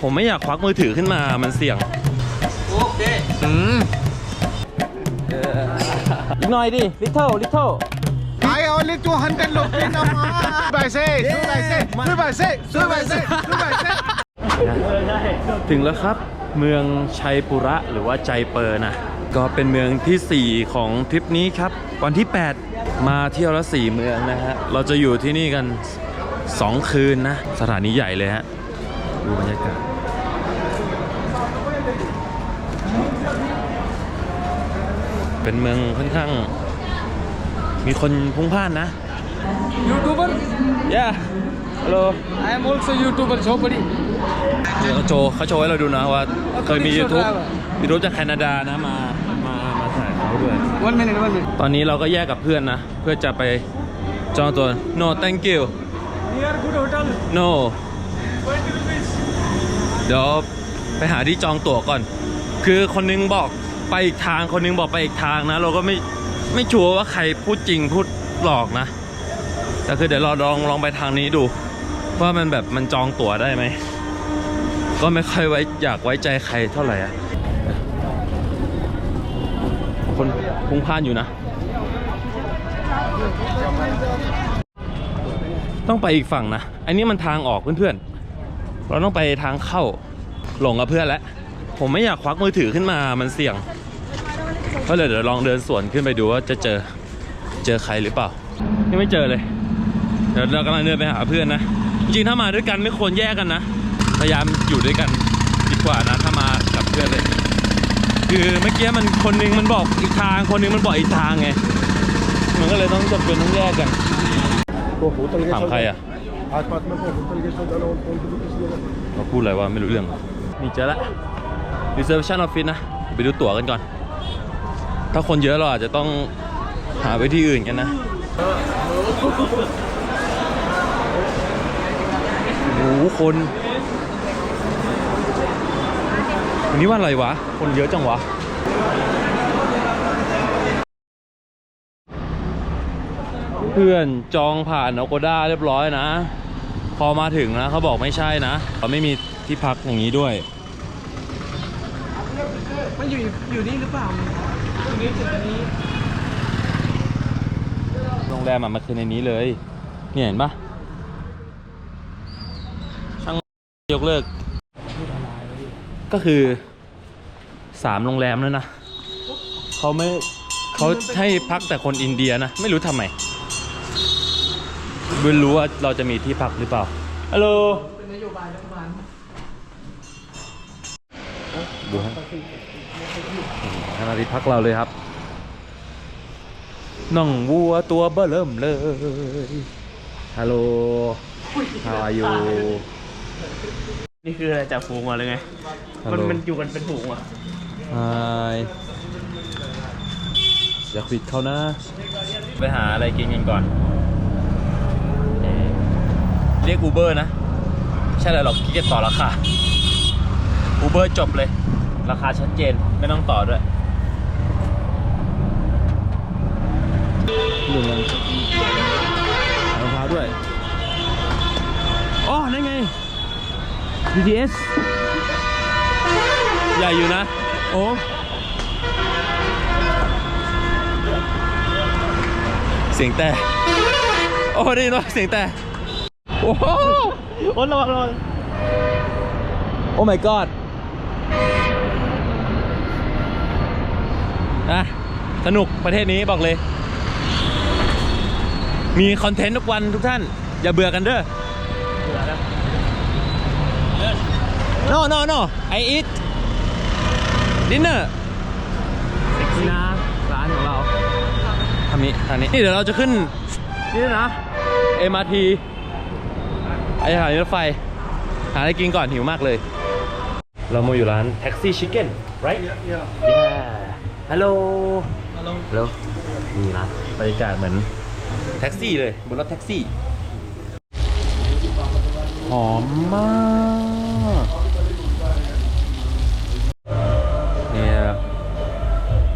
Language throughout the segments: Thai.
ผมไม่อยากควักมือถือขึ้นมามันเสี่ยงอืมอีกหน่อยดิ little little I only 200 rupees no more. By say, two by say, two by say, two by say, two by say. ถึงแล้วครับเมืองชัยปุระหรือว่าใจเปอร์นะ ก็เป็นเมืองทีสี่ 4 ของทริปนี้ครับ วันที่ 8 มาเที่ยวละ 4 เมืองนะฮะ เราจะอยู่ที่นี่กัน 2 คืนนะ สถานีใหญ่เลยฮะ ดูบรรยากาศ เป็นเมืองค่อนข้าง มีคนพลุงพล่านนะ YouTuber? yeah hello I am also YouTuber, somebody. เขาโชว์เขาโชว์ให้เราดูนะว่าเคยมีเขามี YouTube โชว์ได้ปะ YouTube จากแคนาดานะมามามาถ่ายเขาด้วย One minute, one minute. ตอนนี้เราก็แยกกับเพื่อนนะ เพื่อจะไปจองตัว no thank you Near good hotel. no เดี๋ยวไปหาที่จองตั๋วก่อน คือคนนึงบอก ไปอีกทางคนนึงบอกไปอีกทางนะ เราก็ไม่ไม่ชัวร์ว่าใครพูดจริงพูดหลอกนะ แต่คือเดี๋ยวเราลองลองไปทางนี้ดูว่ามันแบบมันจองตั๋วได้ไหม ก็ไม่ค่อยไว้อยากไว้ใจใครเท่าไหร่อะคนพลุงพ่านอยู่นะ ต้องไปอีกฝั่งนะ อันนี้มันทางออกเพื่อนๆ เราต้องไปทางเข้าหลงกับเพื่อนแล้ว ผมไม่อยากควักมือถือขึ้นมามันเสี่ยง ก็เลยเดี๋ยวลองเดินสวนขึ้นไปดูว่าจะเจอเจอใครหรือเปล่า ยังไม่เจอเลย เดี๋ยวเรากำลังเดินไปหาเพื่อนนะ จริงถ้ามาด้วยกันไม่ควรแยกกันนะ พยายามอยู่ด้วยกันดีกว่านะถ้ามากับเพื่อนเลย คือเมื่อกี้มันคนนึงมันบอกอีกทาง คนนึงมันบอกอีกทางไง มันก็เลยต้องจำเป็นต้องแยกกันถามใครอะเขาพูดอะไรวะไม่รู้เรื่องนี่เจอละ reservation office นะ ไปดูตั๋วกันก่อน ถ้าคนเยอะเราอาจจะต้องหาไปที่อื่นกันนะโอ้โหคนวันนี้วันอะไรวะ คนเยอะจังวะ เพื่อนจองผ่านอ g กด้าเรียบร้อยนะ พอมาถึงนะเขาบอกไม่ใช่นะเขาไม่มีที่พักอย่างนี้ด้วย มันอยู่อยู่นี่หรือเปล่า นี้จุดนี้โรงแรมอะมันคือในนี้เลย เนี่ยเห็นปะช่างยกเลิก ก็คือสามโรงแรมแล้วนะเขาไม่เขาให้พักแต่คนอินเดียนะ ไม่รู้ทำไมไม่รู้ว่าเราจะมีที่พักหรือเปล่าฮัลโหลเป็นนโยบายรัฐบาล ดูฮะขณะที่พักเราเลยครับน่องวัวตัวเบ้อเริ่มเลยฮัลโหล How are you นี่คืออะไรจากฝูงมาเลยไง มัน Hello มันอยู่กันเป็นฝูงอะ Hi อย่าควิดเขานะ ไปหาอะไรกินกันก่อนเอ่อเรียก Uber นะ ใช่เลยหรอกขี้เกียจต่อราคา Uber จบเลย ราคาชัดเจนไม่ต้องต่อด้วยหนึ่งลังรองเท้าด้วยอ๋อนั่นไง BTS ใหญ่อยู่นะ โอ้เสียงแต่ โอ้ได้ยินว่าเสียงแต่ โอ้โหโอ้ระวังระวังโอ้ my god นะสนุกประเทศนี้บอกเลย มีคอนเทนต์ทุกวันทุกท่าน อย่าเบื่อกันเด้อ no no no I eat dinner นี่นะร้านของเราทางนี้ทางนี้ นี่เดี๋ยวเราจะขึ้น นี่นะ MRT ไอสถานีรถไฟ หาอะไรกินก่อนหิวมากเลย เรามาอยู่ร้านแท็กซี่ชิคเก้น right yeah hello hello hello นี่นะบรรยากาศเหมือนแท็กซี่เลยบนรถแท็กซี่ หอมมาก เนี่ย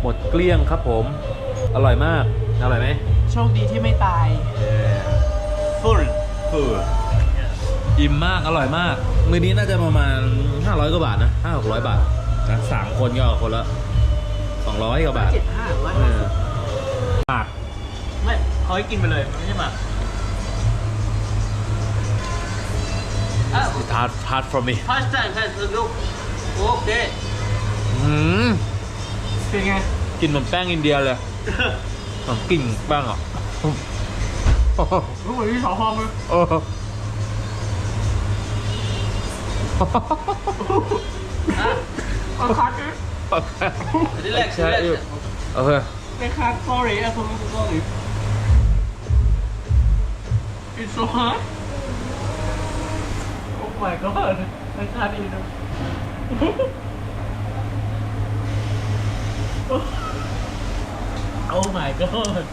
หมดเกลี้ยงครับผม อร่อยมาก อร่อยไหมโชคดีที่ไม่ตาย full full อิ่มมาก อร่อยมาก มือนี้น่าจะประมาณ 500 กว่าบาทนะ5 600 บาทนะสามคนก็คนละ 200กว่าบาทเจ็ดห้าร้อยเออปากไม่เขาให้กินไปเลยไม่ใช่หมากอะ It's hard hard for me พาสต้าแค่สนุกโอเคอืมเป็นไง กินเหมือนแป้งอินเดียเลยเหมือนกลิ่นแป้งอะรู้เหมือนที่สองห้องเลยเออเอาคัดเลย นี่แหละใช่โอเคไม่คัด sorry อะ sorry sorry it's so hard oh my god ไม่คัดอีกนะ oh my god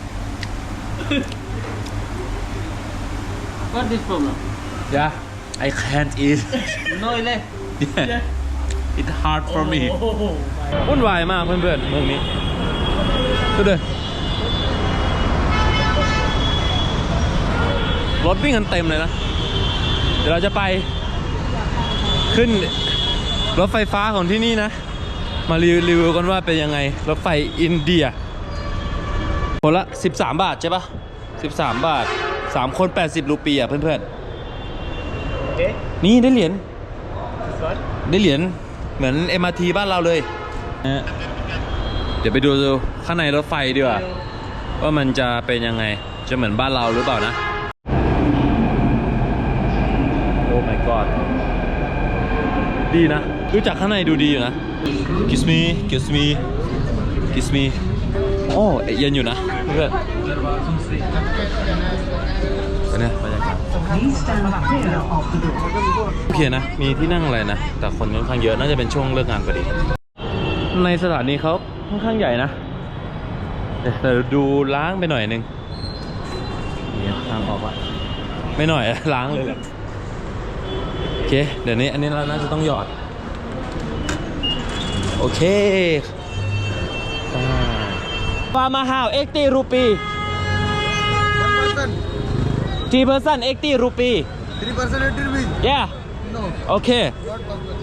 what this problem yeah I can't eat no เลย yeah it hard for me โอ้โหวุ่นวายมากเพื่อนๆเมืองนี้ดูดิรถวิ่งกันเต็มเลยนะ เดี๋ยวเราจะไปขึ้นรถไฟฟ้าของที่นี่นะ มารีวิวกันว่าเป็นยังไง รถไฟอินเดียคนละ 13 บาทใช่ปะ13 บาท 3 คน 80 รูปีอะเพื่อนๆ นี่ได้เหรียญได้เหรียญ เหมือน MRT บ้านเราเลยนะเดี๋ยวไปดูข้างในรถไฟดีกว่าว่ามันจะเป็นยังไงจะเหมือนบ้านเราหรือเปล่านะ โอ้ my god ดีนะดูจากข้างในดูดีอยู่นะ kiss me kiss me kiss me โอ้เย็นอยู่นะเพื่อน เป็นไงบรรยากาศโอเคนะ มีที่นั่งอะไรนะ แต่คนค่อนข้างเยอะ น่าจะเป็นช่วงเลิกงานพอดี ในสถานีเขาค่อนข้างใหญ่นะเดี๋ยวเราดูล้างไปหน่อยนึงนี่ทางออกอะไม่หน่อยล้างเลยแหละโอเค เดี๋ยวนี้อันนี้เราน่าจะต้องหยอด โอเคฟาร์มาฮาวเอ็กตีรูปี One person, ทีเพอร์ซันเอ็กตีรูปี three person eighty rupees. yeah No, โอเค not possible.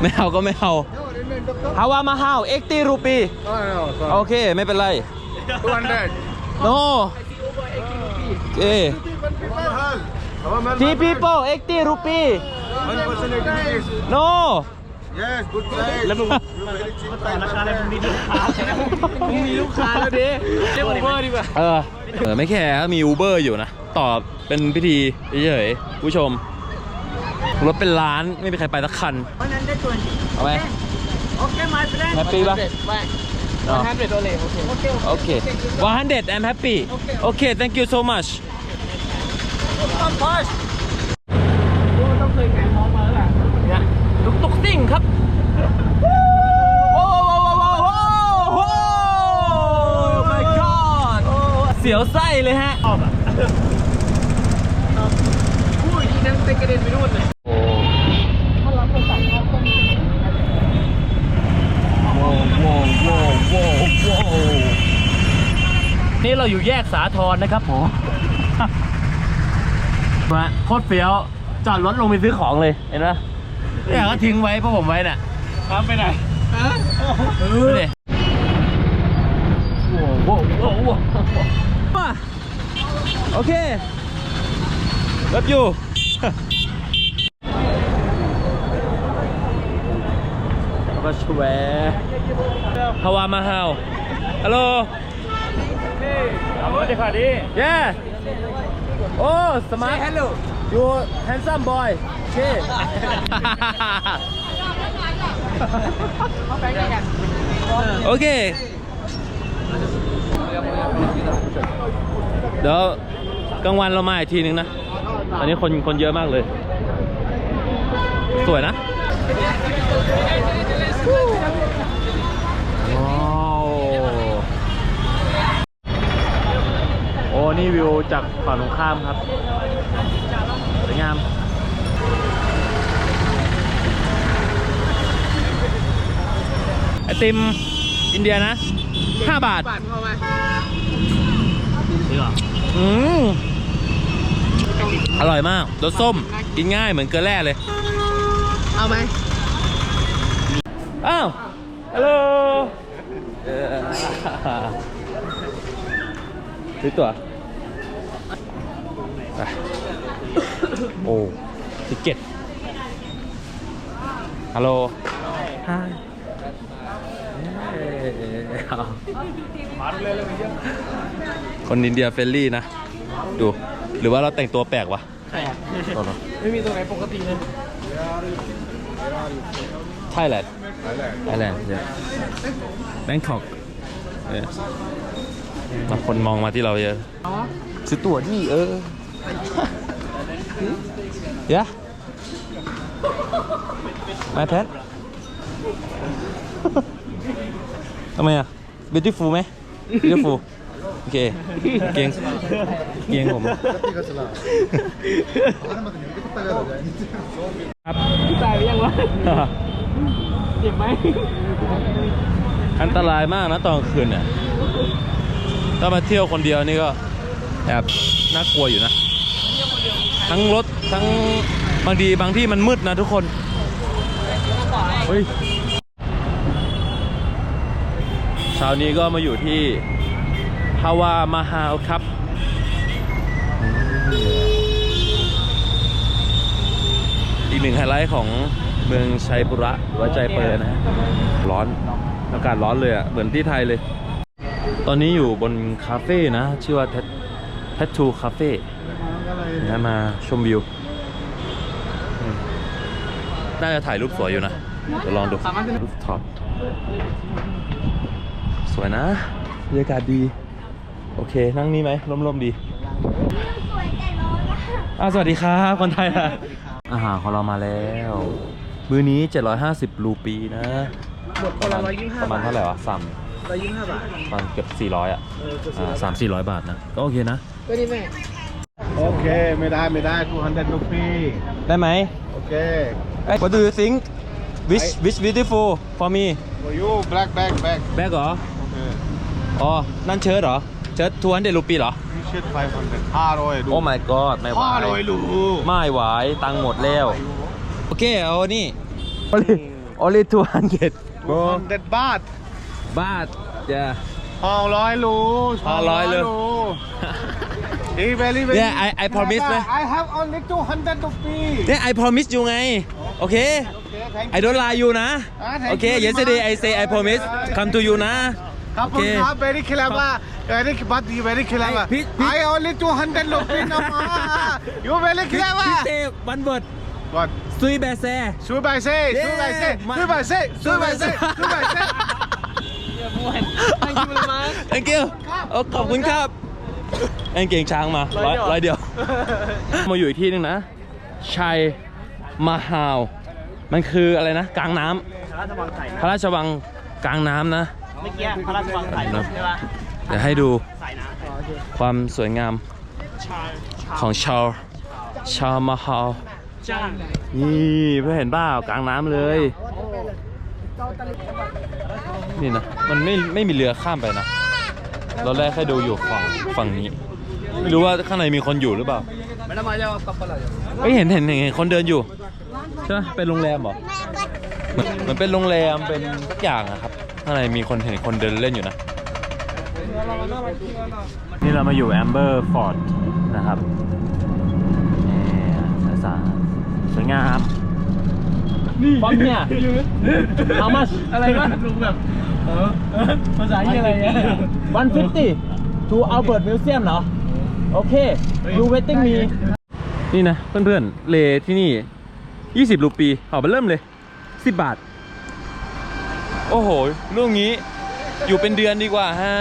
ไม่เอาก็ไม่เอา No, remain doctor. ฮาวามาฮาวเอ็กตีรูปี Oh no, โอ sorry. เค ไม่เป็นไร Two hundred. no เอ Mahal. Our man. ทีพีโป้เอ็กตีรูปี One person eighty rupees. no Yes, good price. แล้วมึง You very cheap ต่อ price. ราคาอะไรมึงมีลูกค้าใช่ไหมมึงมีลูกค้าแล้วดิเรียกอูเบอร์ดีกว่า เออ เออไม่แค่มีอูเบอร์อยู่นะต่อเป็นพิธีเฉยๆผู้ชม รถเป็นล้านไม่มีใครไปสักคัน120เอาไหม Okay my friend แฮปปี้ปะ 100 100 only okay โอเค 100 I'm happy โอเค thank you so much ต้องเคยข่งพร้อมมาแล้วล่ะ เนี่ยตุกตุกซิ่งครับ สียวไส้เลยฮะชอบอะพูดทีนั้นเตะกระเด็นไปนู่นเลยโอ้โว้โว้โว้โว้โว้นี่เราอยู่แยกสาทรนะครับผมมาโคตรเฟี้ยว จอดรถลงไปซื้อของเลย เห็นไหมเนี่ยก็ทิ้งไว้เพราะผมไว้น่ะครับไปไหนดูดิโว้โว้โว้โว้ Okay. Love you. How am I? How? Hello. Yeah. Oh, smart. Say hello. You handsome boy. Okay. okay. เคโอเคเดี๋ยวกลางวันเรามาอีกทีนึงนะ อันนี้คนคนเยอะมากเลย สวยนะว้าวโอ้นี่วิวจากฝั่งตรงข้ามครับ สวยงามไอติมอินเดียนะ 5 บาท บาทพอไหม อืมเกาหลีอร่อยมากรสส้มกินง่ายเหมือนเกลือแร่เลย เอาไหมอ้าวฮัลโหลซื้อตั๋วไปโอ้ทิเก็ตฮัลโหลฮาย คนอินเดียเฟรนลี่นะ ดู หรือว่าเราแต่งตัวแปลกวะใช่อะตัวเนอะไม่มีตรงไหนปกติเลย Thailand Thailand yeah Bangkok yeah มาคนมองมาที่เราเยอะอ๋อซื้อตั๋วดิเออยะมาแพททำไมอะ beautiful ไหม beautiful โอเค เกงเกงผม ครับตายไปยังวะเจ็บไหมอันตรายมากนะตอนกลางคืนเนี่ยถ้ามาเที่ยวคนเดียวนี่ก็แอบน่ากลัวอยู่นะ ทั้งรถทั้งบางทีบางที่มันมืดนะทุกคน เฮ้ย เช้านี้ก็มาอยู่ที่ฮาวามาฮาวครับ อีกหนึ่งไฮไลท์ของเมืองชัยปุระหรือว่าใจเปอร์นะฮะร้อน อากาศร้อนเลยอะ เหมือนที่ไทยเลย ตอนนี้อยู่บนคาเฟ่นะ ชื่อว่า Tattoo Cafe นะมาชมวิว น่าจะถ่ายรูปสวยอยู่นะ เดี๋ยวลองดูรูปท็อป วยนะบรรยากาศดี โอเค นั่งนี่ไหมร่มๆดีอ่าสวัสดีครับ คนไทยอะอาหารของเรามาแล้ว มื้อนี้ 750 รูปีนะ หมดคนละร้อยยี่สิบห้าประมาณบาทเท่าไหร่วะสามร้อยยี่สิบห้าบาทประมาณเกือบ400 อะเออก็อ่าสามสี่ร้อยบาทนะ ก็โอเคนะ ก็นี่แม่โอเค ไม่ได้ไม่ได้200 rupees ได้ไหมโอเค What do you think which which beautiful for me for you black bag bag แบกเหรอโอเคอ๋อ นั่นเชิ้ตเหรอ เชิ้ตทวนเดรูปีเหรอนี่เชิด500 500ดูโอ้ my god ไม่ไหว500ดูไม่ไหวตังค์หมดแล้ว โอเค เอานี่ only only 200 bro 200 บาท บาท yeah 500 รู500รูอี very very Yeah, I- I promise ไหม I have only 200 rupees เนี่ย I promise you ไง โอเค Okay, thank I don't lie you นะอ่า thank โอเค you very yesterday I much. say I promise come to you นะ ขอบคุณครับ very clever very but you very clever พี่พี่ I only 200 rupees นะมา you very พี่ clever เซวันเบิร์ด what ซุยแบแซช่วยไปเซ่ช่วยไปเซ่มาช่วยไปเซ่ช่วยไปเซ่ช่วยไปเซ่ Thank you เลยมั้ง thank you โอ้ขอบคุณครับเอ็งเก่งช้างมาร้ร้ออยยร้อยเดีเดียยววมาอยู่อีกที่หนึงนะ ชัยมาฮาว มันคืออะไรนะ กลางน้ำพระราชวังใส่พระราชวังกลางน้ำนะ เมื่อกี้พระราชวังใส่ใช่ปะเดี๋ยวให้ดูใส่นะความสวยงามชาของชาวชาวมาฮาวจ้านี่เพื่อเห็นบ้ากลางน้ำเลย นี่นะ มันไม่ไม่มีเรือข้ามไปนะ เราแรกแค่ดูอยู่ฝั่งฝั่งนี้ ไม่รู้ว่าข้างในมีคนอยู่หรือเปล่าไม่ได้มาเจ้ากับปลาไหลไม่เห็นเห็นเห็นเห็นคนเดินอยู่ ใช่ไหมเป็นโรงแรมเหรอเหมือนเหมือนเป็นโรงแรมเป็นทุกอย่างอะครับ ข้างในมีคนเห็นคนเดินเล่นอยู่นะ นี่เรามาอยู่แอมเบอร์ฟอร์ดนะครับนี่สายสวยงาม นี่ฟอมเนี่ย how much อะไรวะลุงแบบเออภาษาที่อะไรเนี่ย150 to Albert Museum เหรอ โอเค you waiting me นี่นะ เพื่อนๆ เลที่นี่ 20รูปีเอาไปเริ่มเลย 10 บาท โอ้โหลูกนี้ อยู่เป็นเดือนดีกว่าฮะ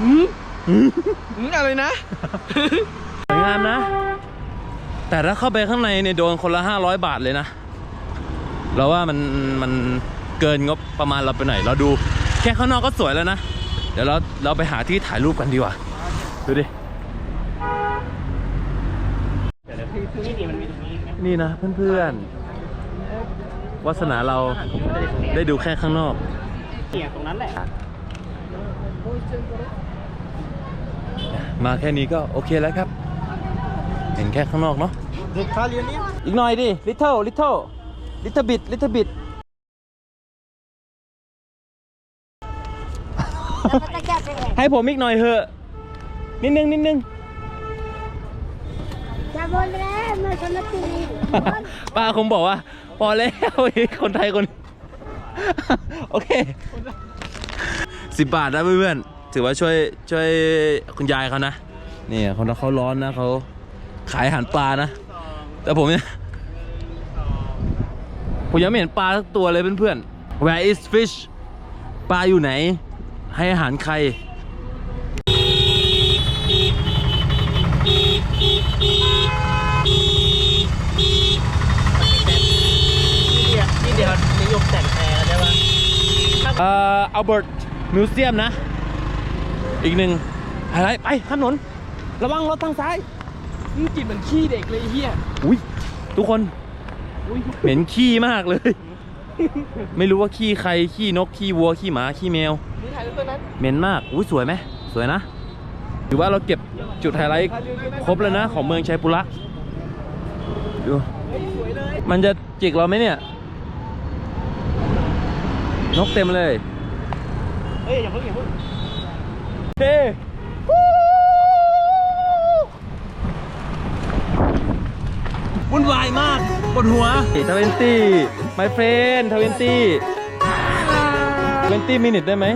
อืมอะไรนะ สวยงามนะ แต่ถ้าเข้าไปข้างในเนี่ยโดนคนละ 500 บาทเลยนะ เราว่ามันมันเกินงบประมาณเราไปหน่อยเราดู แค่ข้างนอกก็สวยแล้วนะ เดี๋ยวเราเราไปหาที่ถ่ายรูปกันดีกว่า ดูดินี่นะเพื่อนๆ วาสนาเราได้ดูแค่ข้างนอกเกียตรงนั้นแหละ มาแค่นี้ก็โอเคแล้วครับ เห็นแค่ข้างนอกเนาะอีกหน่อยดิ little little little bit little bit ให้ผมอีกหน่อยเถอะ นิดนึง นิดนึงป้าคงบอกว่า พอแล้วคนไทยคน โอเคสิบบาทนะเพื่อนๆถือว่าช่วยช่วยคุณยายเขานะนี่เขาเขาร้อนนะเขาขายอาหารปลานะ แต่ผมเนี่ยผมยังไม่เห็นปลาสักตัวเลยเพื่อนๆ Where is fish ปลาอยู่ไหน ให้อาหารใคร นี่เดียวนิยมแต่งแพรใช่ปะ เอ่ออัลเบิร์ตมิวเซียมนะ อีกหนึ่งอะไรไปข้ามถนน ระวังรถทางซ้ายนี่กลิ่นเหมือนขี้เด็กเลยไอ้เฮียอุ้ยทุกคนอุ้ยเหม็นขี้มากเลย ไม่รู้ว่าขี้ใครขี้นกขี้วัวขี้หมาขี้แมว นี่ถ่ายรูปตัวนั้นเหม็นมากอุ้ยสวยไหมสวยนะถือว่าเราเก็บจุดไฮไลท์ครบแล้วนะ ของเมืองชัยปุระดูเฮ้ยสวยเลยมันจะจิกเราไหมเนี่ย นกเต็มเลย เฮ้ยอย่าเพิ่งอย่าเพิ่งเฮ้วุ่นวายมากปวดหัวทเวนตี้ my friend ทเวนตี้ทเวนตี้มินิทได้ไหม